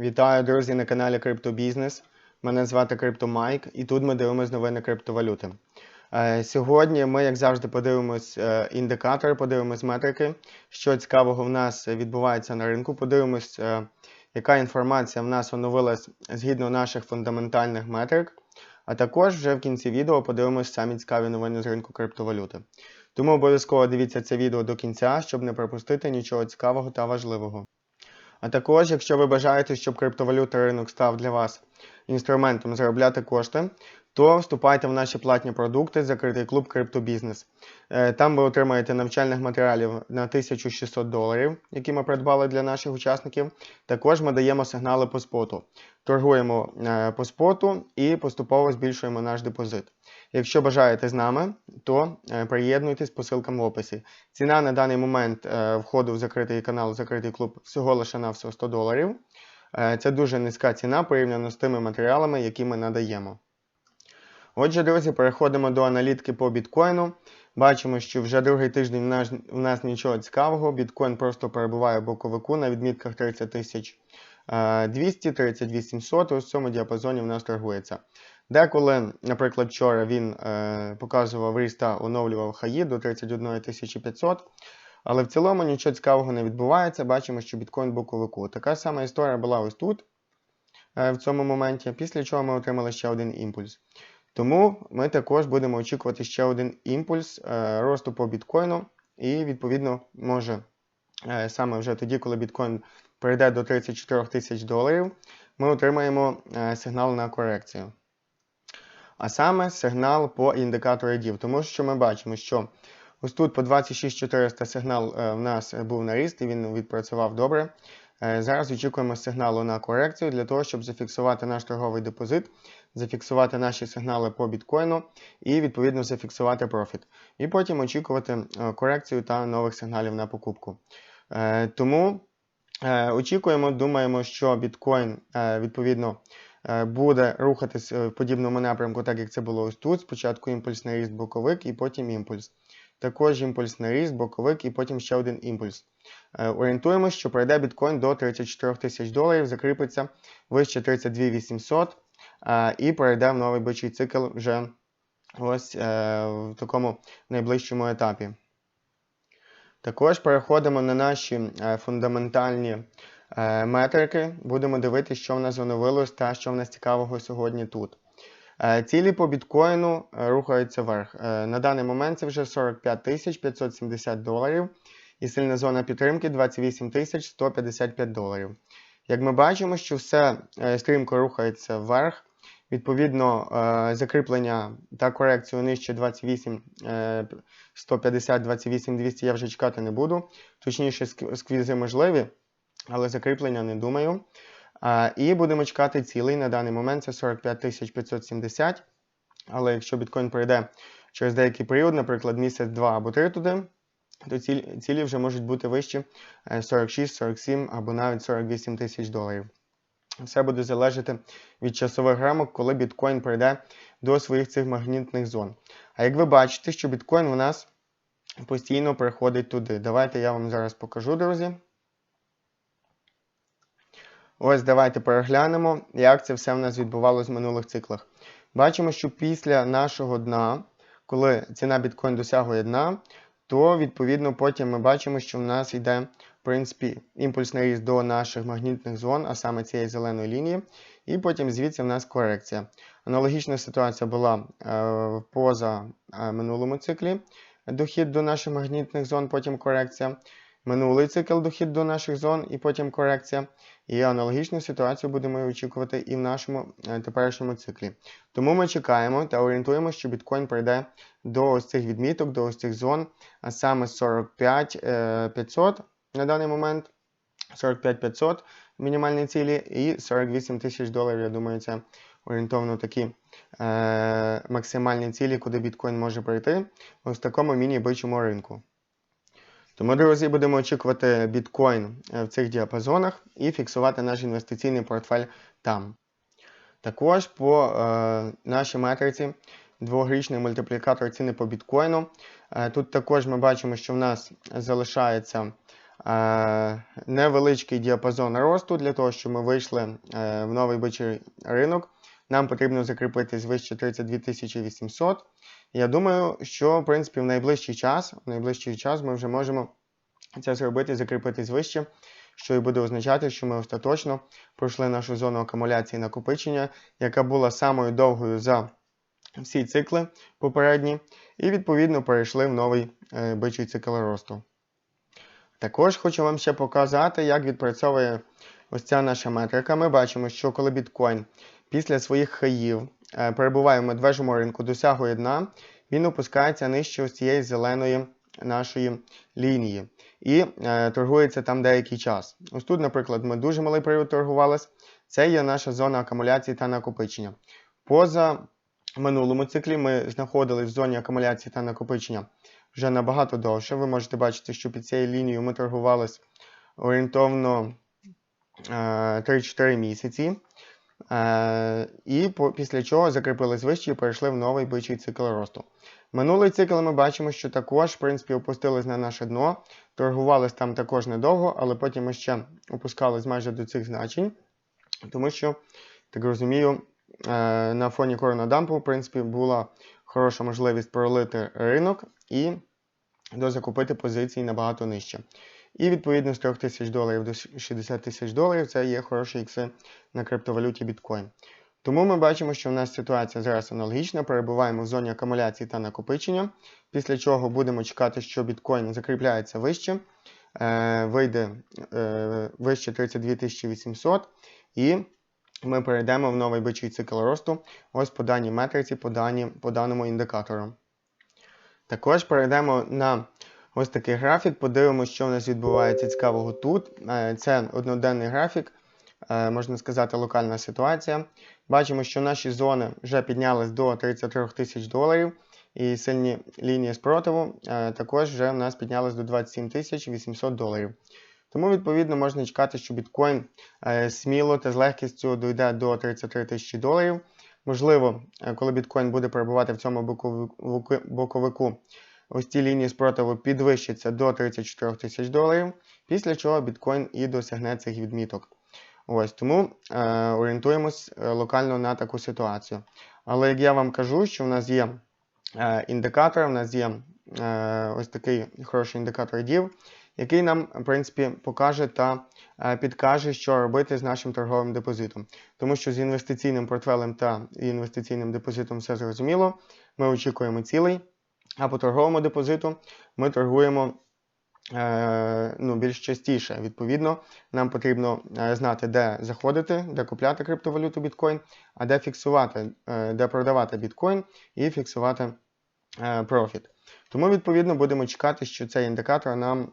Вітаю, друзі, на каналі Криптобізнес. Мене звати CryptoMike і тут ми дивимося новини криптовалюти. Е, Сьогодні ми, як завжди, подивимось е, індикатори, подивимось метрики, що цікавого в нас відбувається на ринку. Подивимось, е, яка інформація в нас оновилась згідно наших фундаментальних метрик. А також вже в кінці відео подивимось самі цікаві новини з ринку криптовалюти. Тому обов'язково дивіться це відео до кінця, щоб не пропустити нічого цікавого та важливого. А також, якщо ви бажаєте, щоб криптовалютний ринок став для вас інструментом заробляти кошти, то вступайте в наші платні продукти, закритий клуб Криптобізнес. Е, Там ви отримаєте навчальних матеріалів на 1600 доларів, які ми придбали для наших учасників. Також ми даємо сигнали по споту. Торгуємо е, по споту і поступово збільшуємо наш депозит. Якщо бажаєте з нами, то е, приєднуйтесь по ссылкам в описі. Ціна на даний момент е, входу в закритий канал, закритий клуб всього лише на всього 100 доларів. Е, Це дуже низька ціна порівняно з тими матеріалами, які ми надаємо. Отже, друзі, переходимо до аналітики по біткоїну. Бачимо, що вже другий тиждень в нас, в нас нічого цікавого. Біткоін просто перебуває в боковику на відмітках 30 тисяч 200, 3800. Ось в цьому діапазоні в нас торгується. Деколи, наприклад, вчора він е, показував ріст та оновлював хаї до 31 500. Але в цілому нічого цікавого не відбувається. Бачимо, що біткоін боковику. Така сама історія була ось тут, е, в цьому моменті, після чого ми отримали ще один імпульс. Тому ми також будемо очікувати ще один імпульс е, росту по біткоїну, і, відповідно, може е, саме вже тоді, коли біткоін перейде до 34 тисяч доларів, ми отримаємо е, сигнал на корекцію. А саме сигнал по індикатору DIV, тому що ми бачимо, що ось тут по 26400 сигнал е, в нас був на ріст і він відпрацював добре. Е, Зараз очікуємо сигналу на корекцію для того, щоб зафіксувати наш торговий депозит, зафіксувати наші сигнали по біткоїну і відповідно зафіксувати профіт. І потім очікувати е, корекцію та нових сигналів на покупку. Тому очікуємо, думаємо, що біткоін відповідно буде рухатись е, в подібному напрямку, так як це було ось тут. Спочатку імпульсний ріст боковик і потім імпульс. Також імпульсний ріст, боковик і потім ще один імпульс. Е, Орієнтуємося, що пройде біткоін до 34 тисяч доларів, закріпиться вище 32 800 е, і перейде в новий бичий цикл вже ось е, в такому найближчому етапі. Також переходимо на наші е, фундаментальні е, метрики. Будемо дивитися, що в нас оновилось та що в нас цікавого сьогодні тут. Е, Цілі по біткоїну е, рухаються вверх. Е, На даний момент це вже 45 тисяч 570 доларів. І сильна зона підтримки 28 тисяч 155 доларів. Як ми бачимо, що все е, стрімко рухається вверх. Відповідно, е, закріплення та корекцію нижче 28 е, 150, 28 200 я вже чекати не буду. Точніше, сквізи можливі, але закріплення не думаю. А, І будемо чекати цілий на даний момент це 45 570. Але якщо біткоін пройде через деякий період, наприклад, місяць, два або три туди, то цілі, вже можуть бути вищі е, 46, 47 або навіть 48 тисяч доларів. Все буде залежати від часових рамок, коли біткоін прийде до своїх цих магнітних зон. А як ви бачите, що біткоін у нас постійно приходить туди. Давайте я вам зараз покажу, друзі. Ось давайте переглянемо, як це все в нас відбувалося в минулих циклах. Бачимо, що після нашого дна, коли ціна біткоін досягує дна, то відповідно потім ми бачимо, що в нас йде в принципі імпульсний ріст до наших магнітних зон, а саме цієї зеленої лінії, і потім звідси в нас корекція. Аналогічна ситуація була е, поза е, минулому циклі. Дохід до наших магнітних зон, потім корекція. Минулий цикл дохід до наших зон і потім корекція. І аналогічну ситуацію будемо очікувати і в нашому е, теперішньому циклі. Тому ми чекаємо та орієнтуємо, що біткоін прийде до ось цих відміток, до ось цих зон, а саме 45 е, 500 на даний момент, 45 500 мінімальні цілі, і 48 тисяч доларів. Я думаю, це орієнтовно такі е, максимальні цілі, куди біткоін може прийти ось такому міні-бичому ринку. Тому, друзі, будемо очікувати біткоін е, в цих діапазонах і фіксувати наш інвестиційний портфель там. Також по е, нашій метриці двогрічний мультиплікатор ціни по біткоїну. Е, тут також ми бачимо, що в нас залишається е, невеличкий діапазон росту для того, щоб ми вийшли е, в новий бичий ринок. Нам потрібно закріпитись вище 32 800. Я думаю, що в принципі в найближчий час, в найближчий час ми вже можемо це зробити, закріпитись вище, що і буде означати, що ми остаточно пройшли нашу зону акумуляції накопичення, яка була самою довгою за всі цикли попередні, і відповідно перейшли в новий е, бичий цикл росту. Також хочу вам ще показати, як відпрацьовує ось ця наша метрика. Ми бачимо, що коли біткоін після своїх хаїв перебуває в медвежому ринку, досягує дна, він опускається нижче ось цієї зеленої нашої лінії і е, торгується там деякий час. Ось тут, наприклад, ми дуже малий період торгувалися. Це є наша зона акумуляції та накопичення. Поза минулому циклі ми знаходились в зоні акумуляції та накопичення вже набагато довше. Ви можете бачити, що під цією лінією ми торгувалися орієнтовно е, 3-4 місяці. Е, і після чого закріпились вище і перейшли в новий бичий цикл росту. Минулий цикл ми бачимо, що також, в принципі, опустились на наше дно, торгувались там також недовго, але потім ми ще опускались майже до цих значень, тому що, так розумію, е, на фоні коронадампу, в принципі, була хороша можливість пролити ринок і дозакупити позиції набагато нижче. І відповідно з 3 тисяч доларів до 60 тисяч доларів це є хороші ікси на криптовалюті біткоін. Тому ми бачимо, що в нас ситуація зараз аналогічна. Перебуваємо в зоні акумуляції та накопичення, після чого будемо чекати, що біткоін закріпляється вище, е, вийде е, вище 32 800 і ми перейдемо в новий бичий цикл росту ось по даній метриці, по, дані, по даному індикатору. Також перейдемо на ось такий графік, подивимося, що у нас відбувається цікавого тут. Е, Це одноденний графік, е, можна сказати, локальна ситуація. Бачимо, що наші зони вже піднялись до 33 тисяч доларів, і сильні лінії спротиву е, також вже у нас піднялись до 27 тисяч 800 доларів. Тому, відповідно, можна чекати, що біткоін сміло та з легкістю дійде до 33 тисячі доларів. Можливо, коли біткоін буде перебувати в цьому боковику, ось ці лінії спротиву підвищаться до 34 тисяч доларів, після чого біткоін і досягне цих відміток. Ось Тому е, орієнтуємось локально на таку ситуацію. Але як я вам кажу, що в нас є е, індикатор, в нас є е, ось такий хороший індикатор дів, який нам, в принципі, покаже та е, підкаже, що робити з нашим торговим депозитом. Тому що з інвестиційним портфелем та інвестиційним депозитом все зрозуміло. Ми очікуємо цілий, а по торговому депозиту ми торгуємо. е, Ну, більш частіше, відповідно, нам потрібно е, знати, де заходити, де купляти криптовалюту біткоін, а де фіксувати, е, де продавати біткоін і фіксувати профіт. Тому, відповідно, будемо чекати, що цей індикатор нам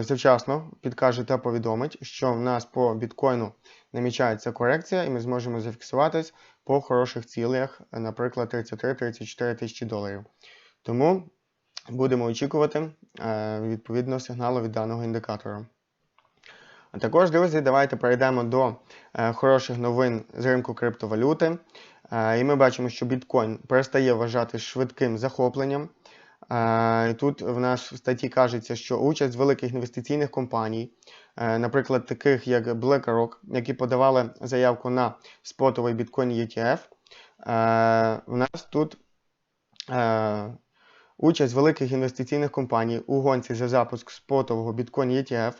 завчасно підкаже та повідомить, що в нас по біткоїну намічається корекція, і ми зможемо зафіксуватись по хороших цілях, наприклад, 33-34 тисячі доларів. Тому будемо очікувати е, відповідно сигналу від даного індикатора. А також, друзі, давайте перейдемо до е, хороших новин з ринку криптовалюти. Е, і ми бачимо, що біткоін перестає вважати швидким захопленням. Тут в нас в статті кажеться, що участь великих інвестиційних компаній, е, наприклад, таких як BlackRock, які подавали заявку на спотовий біткоін ETF, е, в нас тут. Е, Участь великих інвестиційних компаній у гонці за запуск спотового біткоін ETF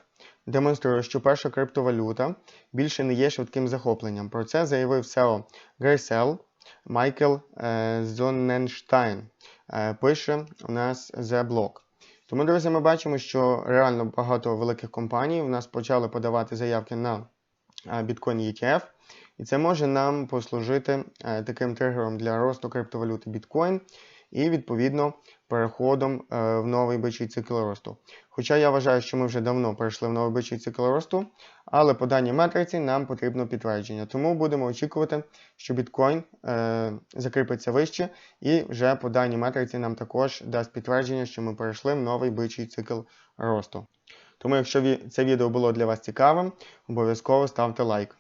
демонструє, що перша криптовалюта більше не є швидким захопленням. Про це заявив SEO Грейсел Майкл Зонненштайн. Е, пише у нас The Block. Тому, друзі, ми бачимо, що реально багато великих компаній у нас почали подавати заявки на біткоін ETF. І це може нам послужити е, таким тригером для росту криптовалюти біткоін і, відповідно, переходом е, в новий бичий цикл росту. Хоча я вважаю, що ми вже давно перейшли в новий бичий цикл росту, але по даній метриці нам потрібно підтвердження. Тому будемо очікувати, що біткоін е, закріпиться вище, і вже по даній метриці нам також дасть підтвердження, що ми перейшли в новий бичий цикл росту. Тому, якщо це відео було для вас цікавим, обов'язково ставте лайк.